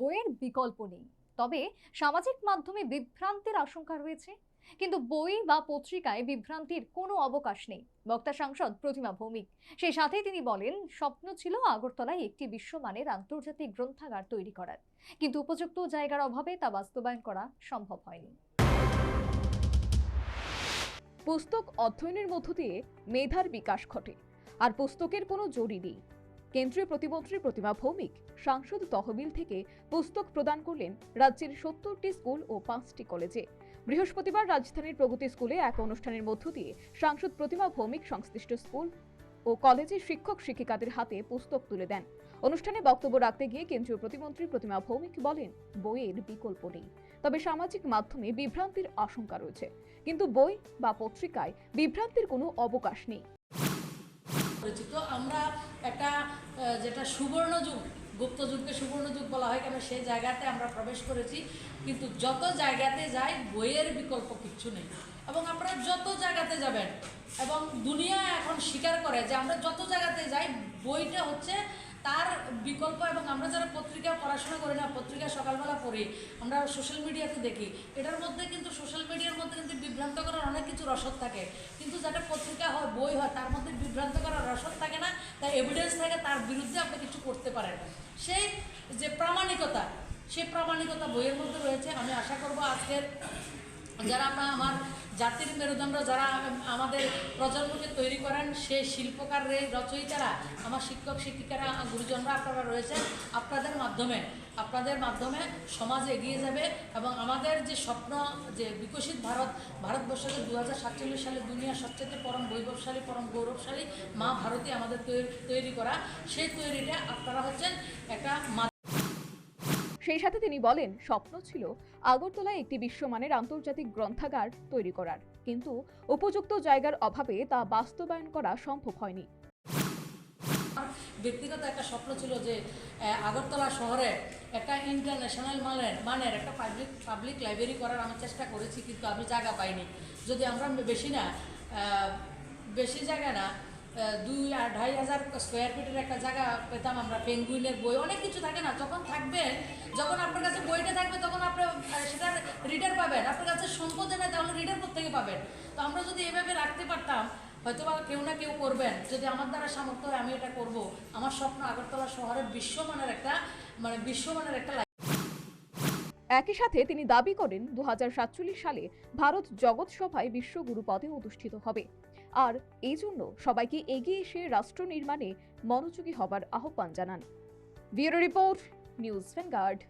বইয়ের বিকল্প নেই। তবে সামাজিক মাধ্যমে বিভ্রান্তির আশঙ্কা রয়েছে। কিন্তু বই বা পত্রিকায় বিভ্রান্তির কোনো অবকাশ নেই। বক্তা সাংসদ প্রতিমা ভৌমিক। সেই সাথে তিনি বলেন, স্বপ্ন ছিল আগরতলায় একটি বিশ্বমানের আন্তর্জাতিক গ্রন্থাগার তৈরি করার। কিন্তু উপযুক্ত জায়গার অভাবে তা বাস্তবায়ন করা সম্ভব হয়নি। পুস্তক অধ্যয়নের মধ্য দিয়ে মেধার বিকাশ ঘটে। আর পুস্তকের কোনো জড়ি নেই। কেন্দ্রীয় প্রতিমন্ত্রী প্রতিমা ভৌমিক সাংসদ তহবিল থেকে পুস্তক প্রদান করলেন রাজ্যের সত্তরটি স্কুল ও পাঁচটি কলেজে। বৃহস্পতিবার রাজধানীর প্রগতি স্কুলে এক অনুষ্ঠানের মধ্য দিয়ে সাংসদ প্রতিমা ভৌমিক সংশ্লিষ্ট স্কুল ও কলেজের শিক্ষক শিক্ষিকাদের হাতে পুস্তক তুলে দেন। অনুষ্ঠানে বক্তব্য রাখতে গিয়ে কেন্দ্রীয় প্রতিমন্ত্রী প্রতিমা ভৌমিক বলেন, বইয়ের বিকল্প নেই। তবে সামাজিক মাধ্যমে বিভ্রান্তির আশঙ্কা রয়েছে। কিন্তু বই বা পত্রিকায় বিভ্রান্তির কোনো অবকাশ নেই। পরিচিত। আমরা একটা যেটা সুবর্ণ যুগ, গুপ্ত যুগকে সুবর্ণ যুগ বলা হয় কেন, সেই জায়গাতে আমরা প্রবেশ করেছি। কিন্তু যত জায়গাতে যাই, বইয়ের বিকল্প কিচ্ছু নেই। এবং আপনারা যত জায়গাতে যাবেন, এবং দুনিয়া এখন স্বীকার করে যে আমরা যত জায়গাতে যাই, বইটা হচ্ছে তার বিকল্প এবং আমরা যারা পত্রিকা পড়াশোনা করি না, পত্রিকা সকালবেলা পড়ি। আমরা সোশ্যাল মিডিয়াতে দেখি। এটার মধ্যে কিন্তু সোশ্যাল মিডিয়ার মধ্যে কিন্তু বিভ্রান্ত করার অনেক কিছু রসদ থাকে। কিন্তু যেটা পত্রিকা হয়, বই হয়, তার মধ্যে বিভ্রান্ত করার রসদ থাকে না, তাই এভিডেন্স থাকে, তার বিরুদ্ধে আপনি কিছু করতে পারেন। সেই যে প্রামাণিকতা, সেই প্রামাণিকতা বইয়ের মধ্যে রয়েছে। আমি আশা করব আজকের যারা আমরা আমার জাতির মেরুদণ্ড যারা আমাদের প্রজন্মকে তৈরি করেন, সে শিল্পকার রচয়িতারা, আমার শিক্ষক, শিক্ষিকারা, গুরুজনরা আপনারা রয়েছেন, আপনাদের মাধ্যমে আপনাদের মাধ্যমে সমাজ এগিয়ে যাবে এবং আমাদের যে স্বপ্ন, যে বিকশিত ভারত, ভারতবর্ষকে দু হাজার সাতচল্লিশ সালে দুনিয়ার সবচেয়ে পরম বৈভবশালী, পরম গৌরবশালী মা ভারতী আমাদের তৈরি তৈরি করা। সেই তৈরিটা আপনারা হচ্ছেন একটা সেই সাথে তিনি বলেন, স্বপ্ন ছিল আগরতলায় একটি বিশ্বমানের আন্তর্জাতিক গ্রন্থাগার তৈরি করার। কিন্তু উপযুক্ত জায়গার অভাবে তা বাস্তবায়ন করা সম্ভব হয়নি। ব্যক্তিগত একটা স্বপ্ন ছিল যে আগরতলা শহরে একটা ইন্টারন্যাশনাল মানের মানের একটা পাবলিক পাবলিক লাইব্রেরি করার আমি চেষ্টা করেছি, কিন্তু আমি জায়গা পাইনি। যদি আমরা বেশি না বেশি জায়গা না দুই আড়াই হাজার স্কোয়ার ফিটের একটা জায়গা পেতাম আমরা পেঙ্গুইনের বই, অনেক কিছু থাকে না। যখন থাকবে, যখন আপনার কাছে বইটা থাকবে, তখন আপনি সেটার রিডার পাবেন। আপনার কাছে সম্পদ না তাহলে রিডার থেকে পাবেন? তো আমরা যদি এভাবে রাখতে পারতাম হয়তো বা কেউ না কেউ করবেন। যদি আমার দ্বারা সামর্থ্য হয়, আমি এটা করব। আমার স্বপ্ন আগরতলা শহরে বিশ্বমানের একটা মানে বিশ্বমানের একটা একই সাথে তিনি দাবি করেন দু হাজার সাতচল্লিশ সালে ভারত জগৎ সভায় বিশ্বগুরু পদে অনুষ্ঠিত হবে। আর এই জন্য সবাইকে এগিয়ে এসে রাষ্ট্র নির্মাণে মনোযোগী হবার আহ্বান জানান। Bureau report, news Vanguard.